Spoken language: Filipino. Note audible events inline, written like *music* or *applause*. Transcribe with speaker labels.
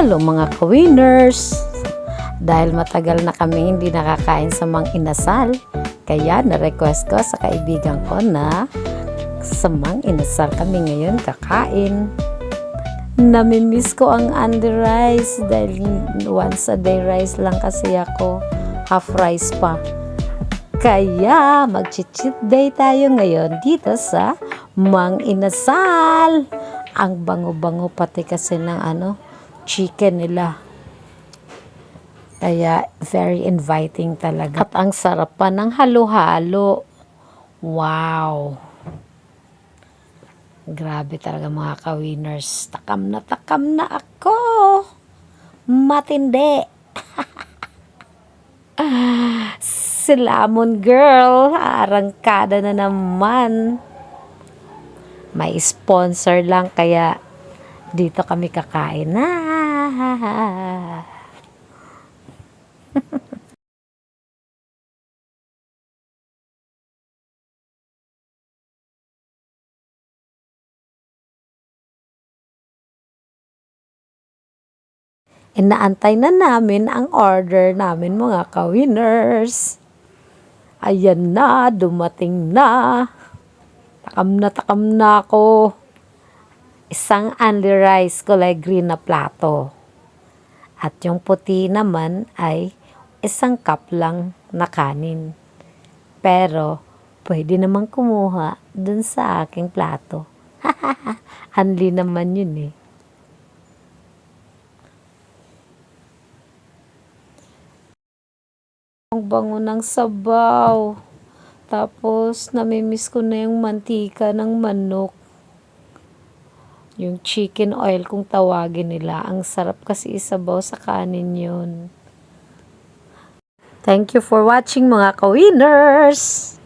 Speaker 1: Hello mga ka-winners! Dahil matagal na kami hindi nakakain sa mang inasal, kaya na-request ko sa kaibigan ko na sa mang inasal kami ngayon kakain. Namimiss ko ang Andy rice dahil once a day rice lang kasi ako. Half rice pa. Kaya mag-cheat day tayo ngayon dito sa Mang Inasal. Ang bango-bango pati kasi ng ano, chicken nila. Kaya very inviting talaga. At ang sarap pa ng halo-halo. Wow! Grabe talaga mga ka-winners. Takam na takam na ako. Matindi. *laughs* Silamon girl. Arangkada na naman. May sponsor lang kaya dito kami kakain na. *laughs* Inaantay na namin ang order namin mga ka-winners. Ayan na, dumating na. Takam na takam na ako. Isang only rice kulay green na plato. At yung puti naman ay isang cup lang na kanin. Pero, pwede naman kumuha dun sa aking plato. *laughs* Unli naman yun eh. Ang bango ng sabaw. Tapos, namimiss ko na yung mantika ng manok. Yung chicken oil kung tawagin nila. Ang sarap kasi isabaw sa kanin yun. Thank you for watching mga ka-winners!